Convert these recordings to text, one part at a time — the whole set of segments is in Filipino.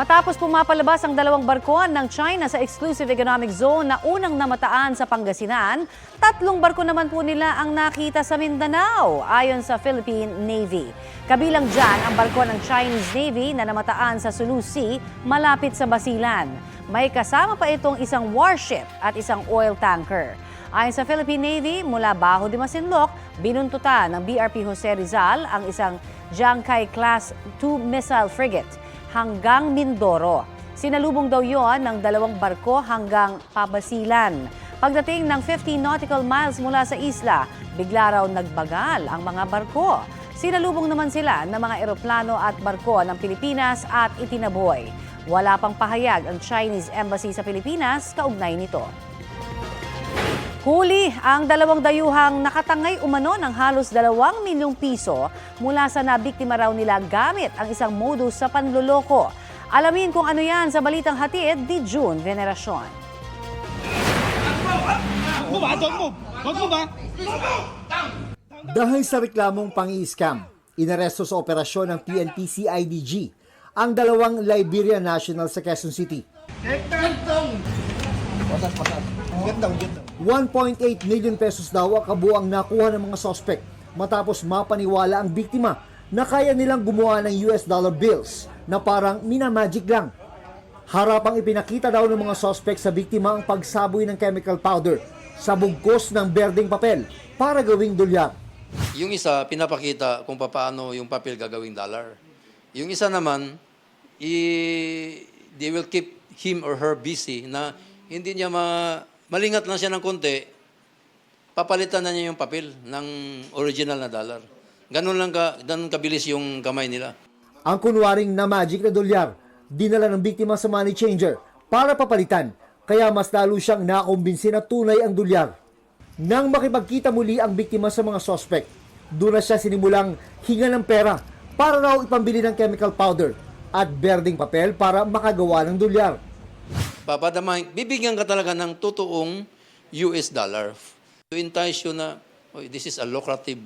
Matapos pumapalabas ang dalawang barko ng China sa exclusive economic zone na unang namataan sa Pangasinan, tatlong barko naman po nila ang nakita sa Mindanao ayon sa Philippine Navy. Kabilang dyan ang barko ng Chinese Navy na namataan sa Sulu Sea malapit sa Basilan. May kasama pa itong isang warship at isang oil tanker. Ayon sa Philippine Navy, mula Baho de Masinloc, binuntutan ng BRP Jose Rizal ang isang Jiangkai Class 2 missile frigate hanggang Mindoro. Sinalubong daw yon ng dalawang barko hanggang Pabasilan. Pagdating ng 15 nautical miles mula sa isla, bigla raw nagbagal ang mga barko. Sinalubong naman sila ng mga eroplano at barko ng Pilipinas at itinaboy. Wala pang pahayag ang Chinese Embassy sa Pilipinas kaugnay nito. Huli ang dalawang dayuhang nakatangay umano ng halos dalawang milyong piso mula sa nabiktima raw nila gamit ang isang modus sa panluloko. Alamin kung ano yan sa balitang hatid di June Veneracion. Ah, ah. Dahil sa reklamong pang-i-scam, inaresto sa operasyon ng PNP CIDG ang dalawang Liberian national sa Quezon City. 1.8 million pesos daw ang kabuang nakuha ng mga sospek matapos mapaniwala ang biktima na kaya nilang gumawa ng US dollar bills na parang minamagic lang. Harapang ipinakita daw ng mga sospek sa biktima ang pagsaboy ng chemical powder sa bugkos ng berdeng papel para gawing dolyar. Yung isa, pinapakita kung paano yung papel gagawing dollar. Yung isa naman, i- they will keep him or her busy na hindi niya ma, malingat lang siya ng konti, papalitan na niya yung papel ng original na dollar. Ganun lang ka, ganun kabilis yung kamay nila. Ang kunwaring na magic na dolyar, dinala ng biktima sa money changer para papalitan. Kaya mas lalo siyang nakumbinsi na tunay ang dolyar. Nang makipagkita muli ang biktima sa mga sospek, doon na siya sinimulang hinga ng pera para raw ipambili ng chemical powder at berding papel para makagawa ng dolyar. Papadamahin, bibigyan ka talaga ng totoong US dollar to entice you na, "Oy, this is a lucrative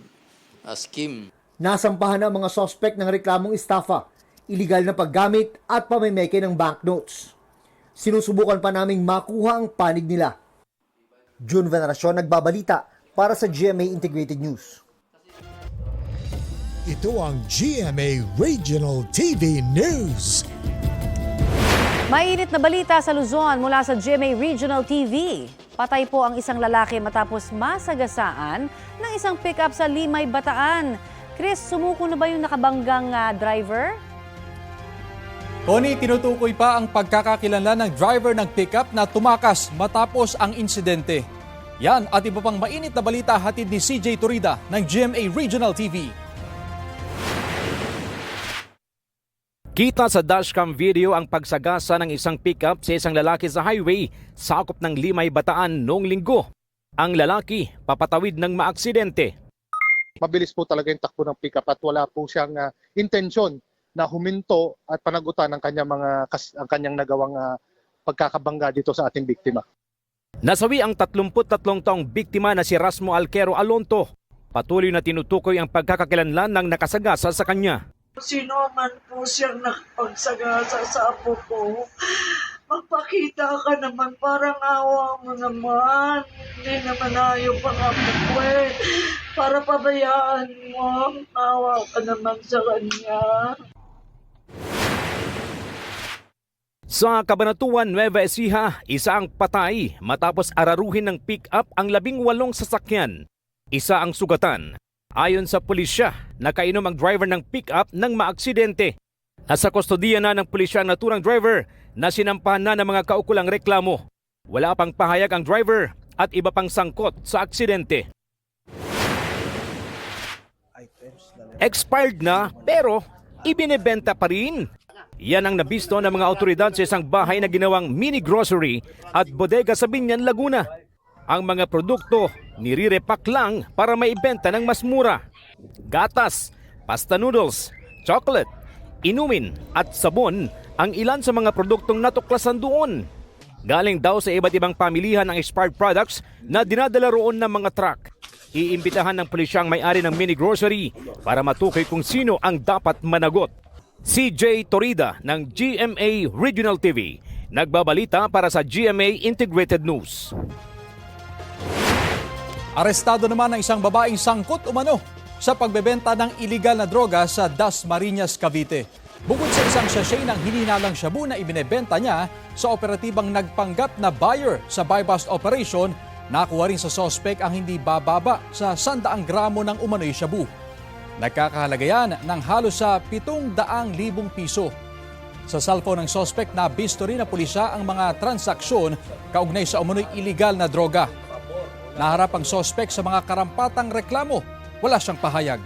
uh, scheme. Nasampahan na ang mga sospek ng reklamong estafa, iligal na paggamit at pamimeke ng banknotes. Sinusubukan pa naming makuha ang panig nila. June Veneracion nagbabalita para sa GMA Integrated News. Ito ang GMA Regional TV News. Mainit na balita sa Luzon mula sa GMA Regional TV. Patay po ang isang lalaki matapos masagasaan ng isang pickup sa Limay, Bataan. Chris, sumuko na ba yung nakabanggang ah, driver? Tony, tinutukoy pa ang pagkakakilanlan ng driver ng pickup na tumakas matapos ang insidente. Yan at iba pang mainit na balita hatid ni CJ Turida ng GMA Regional TV. Kita sa dashcam video ang pagsagasa ng isang pickup sa isang lalaki sa highway sakop ng Limay Bataan noong linggo. Ang lalaki papatawid ng maaksidente. mabilis po talaga yung takbo ng pickup at wala po siyang ah, intensyon na huminto at panagutan ang kanyang mga kas- ang kanyang nagawang ah, pagkakabangga dito sa ating biktima. Nasawi ang 33 taong biktima na si Rasmo Alquero Alonto. Patuloy na tinutukoy ang pagkakakilanlan ng nakasagasa sa kanya. Sino man po siyang nakapagsagasa sa apo ko, magpakita ka naman, parang awa mo naman. Hindi naman ayaw pang apo ko eh. Para pabayaan mo, awa ka naman sa kanya. Sa Cabanatuan, Nueva Ecija, isa ang patay matapos araruhin ng pick-up ang labing walong sasakyan. Isa ang sugatan. Ayon sa pulisya, nakainom ang driver ng pick-up ng maaksidente. Nasa kustodiya na ng pulisya ang naturang driver na sinampahan na ng mga kaukulang reklamo. Wala pang pahayag ang driver at iba pang sangkot sa aksidente. Expired na pero ibinebenta pa rin. Yan ang nabisto ng mga otoridad sa isang bahay na ginawang mini grocery at bodega sa Binyan, Laguna. Ang mga produkto nirirepak lang para maibenta ng mas mura. Gatas, pasta noodles, chocolate, inumin at sabon ang ilan sa mga produktong natuklasan doon. Galing daw sa iba't ibang pamilihan ng expired products na dinadala roon ng mga truck. Iimbitahan ng pulisya ang may-ari ng mini grocery para matukoy kung sino ang dapat managot. CJ Torida ng GMA Regional TV, nagbabalita para sa GMA Integrated News. Arestado naman ang isang babaeng sangkot umano sa pagbebenta ng iligal na droga sa Dasmariñas, Cavite. Bukod sa isang sachet ng hininalang shabu na ibinebenta niya sa operatibang nagpanggap na buyer sa buy-bust operation, nakuha rin sa sospek ang hindi bababa sa 100 gramo ng umano'y shabu. Nagkakahalaga yan ng halos sa 700,000 piso. Sa cellphone ng sospek na bisto rin na pulisya ang mga transaksyon kaugnay sa umano'y iligal na droga. Naharap ang sospek sa mga karampatang reklamo. Wala siyang pahayag.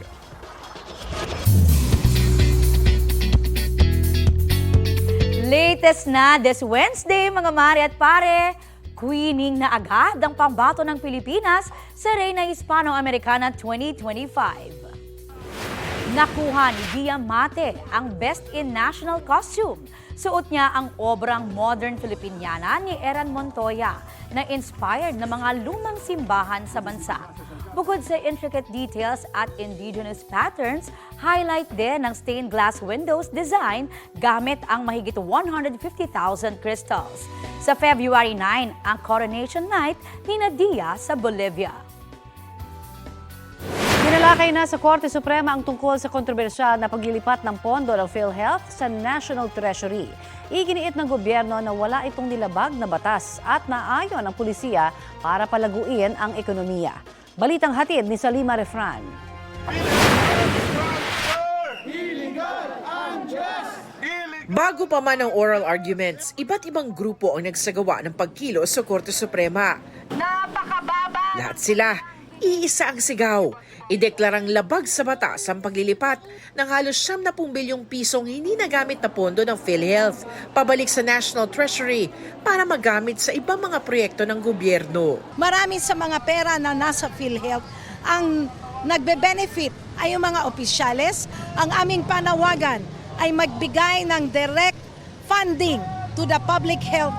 Latest na this Wednesday, mga mari at pare. Queening na agad ang pambato ng Pilipinas sa Reina Hispano-Americana 2025. Nakuha ni Dia Mate ang Best in National Costume. Suot niya ang obrang modern Filipiniana ni Eran Montoya na inspired na mga lumang simbahan sa bansa. Bukod sa intricate details at indigenous patterns, highlight din ng stained glass windows design gamit ang mahigit 150,000 crystals. Sa February 9, ang coronation night ni Nadia sa Bolivia. Tinalakay na sa Korte Suprema ang tungkol sa kontrobersyal na paglilipat ng pondo ng PhilHealth sa National Treasury. Iginiit ng gobyerno na wala itong nilabag na batas at naayon ang pulisiya para palaguin ang ekonomiya. Balitang hatid ni Salima Refran. Bago pa man ang oral arguments, iba't ibang grupo ang nagsagawa ng pagkilo sa Korte Suprema. Napakababa! Lahat sila, iisa ang sigaw. Ideklarang labag sa batas ang paglilipat ng halos 70 bilyong pisong hindi nagamit na pondo ng PhilHealth pabalik sa National Treasury para magamit sa ibang mga proyekto ng gobyerno. marami sa mga pera na nasa PhilHealth ang nagbe-benefit ay yung mga opisyales. Ang aming panawagan ay magbigay ng direct funding to the public health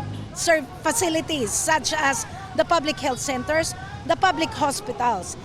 facilities such as the public health centers, the public hospitals.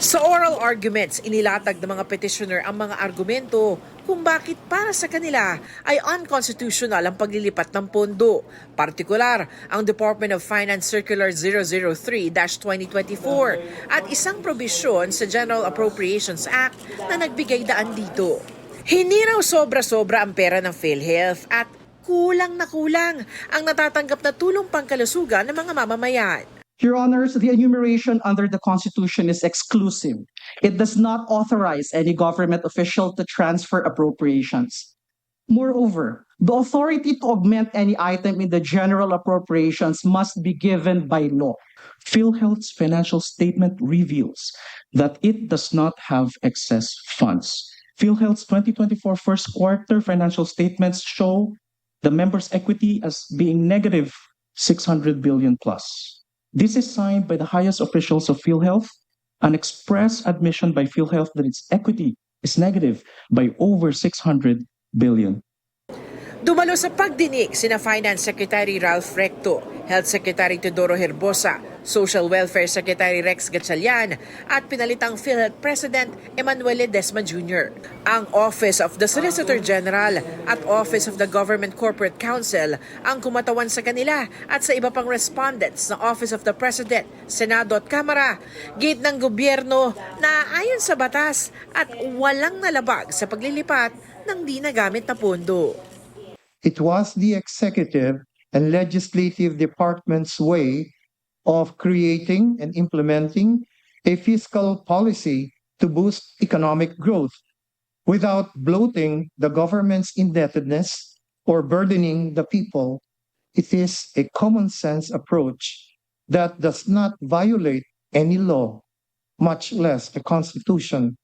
Sa oral arguments, inilatag ng mga petitioner ang mga argumento kung bakit para sa kanila ay unconstitutional ang paglilipat ng pondo. Partikular, ang Department of Finance Circular 003-2024 at isang probisyon sa General Appropriations Act na nagbigay daan dito. Hindi raw sobra-sobra ang pera ng PhilHealth at kulang na kulang ang natatanggap na tulong pangkalusugan ng mga mamamayan. Your Honors, the enumeration under the Constitution is exclusive. It does not authorize any government official to transfer appropriations. Moreover, the authority to augment any item in the general appropriations must be given by law. PhilHealth's financial statement reveals that it does not have excess funds. PhilHealth's 2024 first quarter financial statements show the members' equity as being negative 600 billion plus. This is signed by the highest officials of PhilHealth, an express admission by PhilHealth that its equity is negative by over 600 billion. Dumalo sa pagdinig sina Finance Secretary Ralph Recto, Health Secretary Teodoro Herbosa, Social Welfare Secretary Rex Gatchalian at pinalitang PhilHealth President Emmanuel Ledesma Jr. Ang Office of the Solicitor General at Office of the Government Corporate Council ang kumatawan sa kanila at sa iba pang respondents ng Office of the President, Senado at Kamara. Gate ng gobyerno na ayon sa batas at walang nalabag sa paglilipat ng di nagamit na pondo. It was the executive and legislative department's way of creating and implementing a fiscal policy to boost economic growth without bloating the government's indebtedness or burdening the people. It is a common sense approach that does not violate any law, much less the Constitution.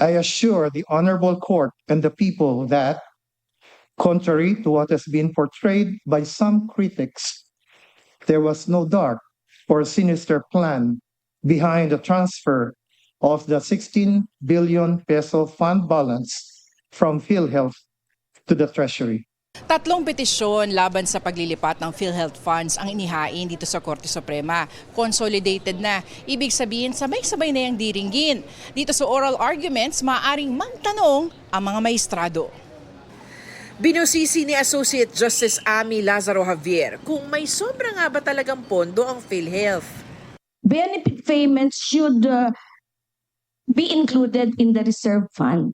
I assure the Honorable Court and the people that Contrary to what has been portrayed by some critics, there was no dark or sinister plan behind the transfer of the 16 billion peso fund balance from PhilHealth to the Treasury. Tatlong petisyon laban sa paglilipat ng PhilHealth funds ang inihain dito sa Korte Suprema. Consolidated na. Ibig sabihin, sabay-sabay na yung diringgin. Dito sa oral arguments, maaaring mantanong ang mga maestrado. Binusisi ni Associate Justice Ami Lazaro Javier kung may sobra nga ba talagang pondo ang PhilHealth. benefit payments should uh, be included in the reserve fund.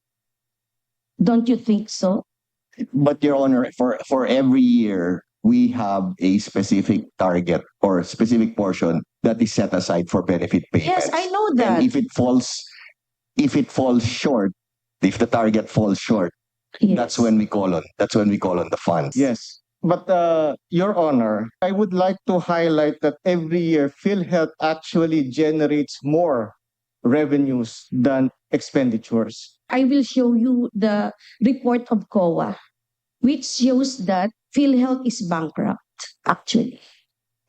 Don't you think so? But Your Honor, for, for every year, we have a specific target or specific portion that is set aside for benefit payments. Yes, I know that. And if it falls, if it falls short, if the target falls short, Yes. that's when we call on, that's when we call on the funds. Yes. But uh, Your Honor, I would like to highlight that every year PhilHealth actually generates more revenues than expenditures. I will show you the report of COA, which shows that PhilHealth is bankrupt, actually.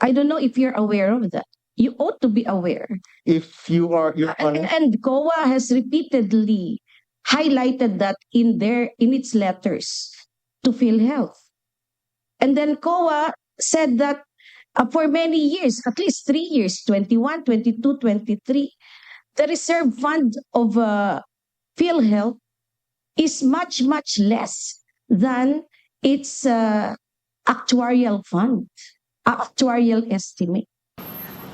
I don't know if you're aware of that. You ought to be aware. If you are, Your And, Honor, and COA has repeatedly highlighted that in their in its letters to PhilHealth. And then COA said that uh, for many years, at least three years, 21, 22, 23, the reserve fund of uh, PhilHealth is much, much less than its uh, actuarial fund, actuarial estimate.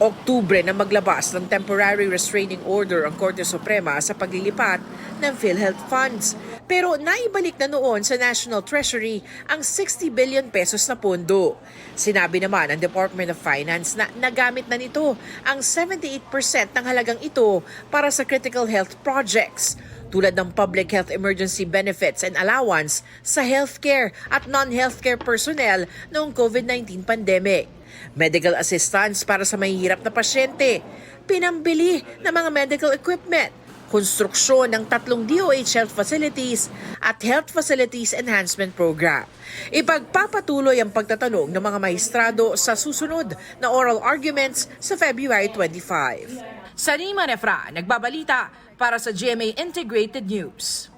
Oktubre na maglabas ng temporary restraining order ang Korte Suprema sa paglilipat ng PhilHealth funds. Pero naibalik na noon sa National Treasury ang 60 billion pesos na pondo. Sinabi naman ng Department of Finance na nagamit na nito ang 78% ng halagang ito para sa critical health projects tulad ng public health emergency benefits and allowance sa healthcare at non-healthcare personnel noong COVID-19 pandemic medical assistance para sa mahihirap na pasyente, pinambili ng mga medical equipment, konstruksyon ng tatlong DOH health facilities at health facilities enhancement program. Ipagpapatuloy ang pagtatanong ng mga maestrado sa susunod na oral arguments sa February 25. Sanima Refra, nagbabalita para sa GMA Integrated News.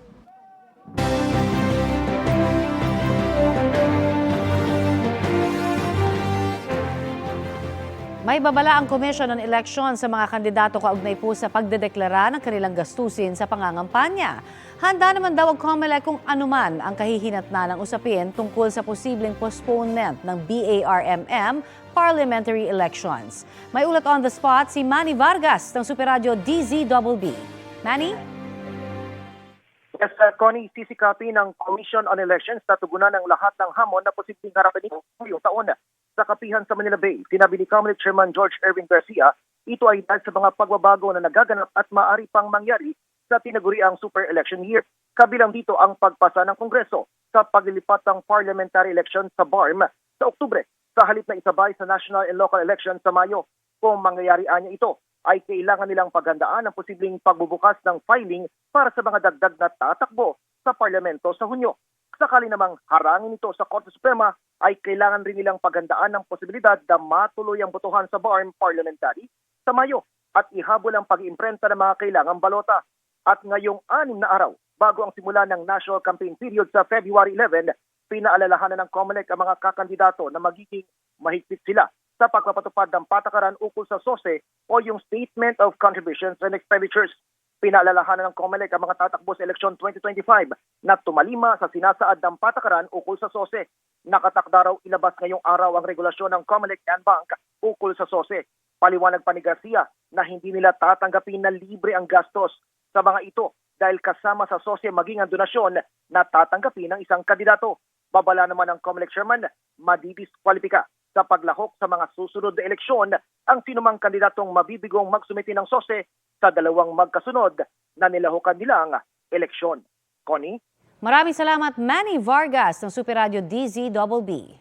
May babala ang Commission on Election sa mga kandidato kaugnay po sa pagdedeklara ng kanilang gastusin sa pangangampanya. Handa naman daw ang COMELEC kung anuman ang kahihinatnan ng usapin tungkol sa posibleng postponement ng BARMM parliamentary elections. May ulat on the spot si Manny Vargas ng Super Radio DZBB. Manny? Yes, uh, Connie, sisikapin ng Commission on Elections na tugunan ang lahat ng hamon na posibleng harapin ngayong taon. Sa kapihan sa Manila Bay, sinabi ni Comelec Chairman George Erwin Garcia, ito ay dahil sa mga pagbabago na nagaganap at maaari pang mangyari sa tinaguriang super election year. Kabilang dito ang pagpasa ng Kongreso sa paglilipat ng parliamentary election sa BARM sa Oktubre sa halip na isabay sa national and local election sa Mayo. Kung mangyayari anya ito, ay kailangan nilang paghandaan ang posibleng pagbubukas ng filing para sa mga dagdag na tatakbo sa parlamento sa Hunyo. Sakali namang harangin ito sa Korte Suprema, ay kailangan rin nilang paghandaan ng posibilidad na matuloy ang botohan sa BARM parliamentary sa Mayo at ihabol ang pag-iimprenta ng mga kailangang balota. At ngayong anim na araw, bago ang simula ng national campaign period sa February 11, pinaalalahanan ng COMELEC ang mga kakandidato na magiging mahigpit sila sa pagpapatupad ng patakaran ukol sa SOSE o yung Statement of Contributions and Expenditures. Pinaalalahanan ng COMELEC ang mga tatakbo sa eleksyon 2025 na tumalima sa sinasaad ng patakaran ukol sa SOSE. Nakatakda raw ilabas ngayong araw ang regulasyon ng COMELEC and Bank ukol sa SOSE. Paliwanag pa ni Garcia na hindi nila tatanggapin na libre ang gastos sa mga ito dahil kasama sa SOSE maging ang donasyon na tatanggapin ng isang kandidato. Babala naman ng COMELEC chairman, madidiskwalipika sa paglahok sa mga susunod na eleksyon ang sinumang kandidatong mabibigong magsumiti ng SOSE sa dalawang magkasunod na nilahukan nilang eleksyon. Connie? Maraming salamat Manny Vargas ng Super Radio DZBB.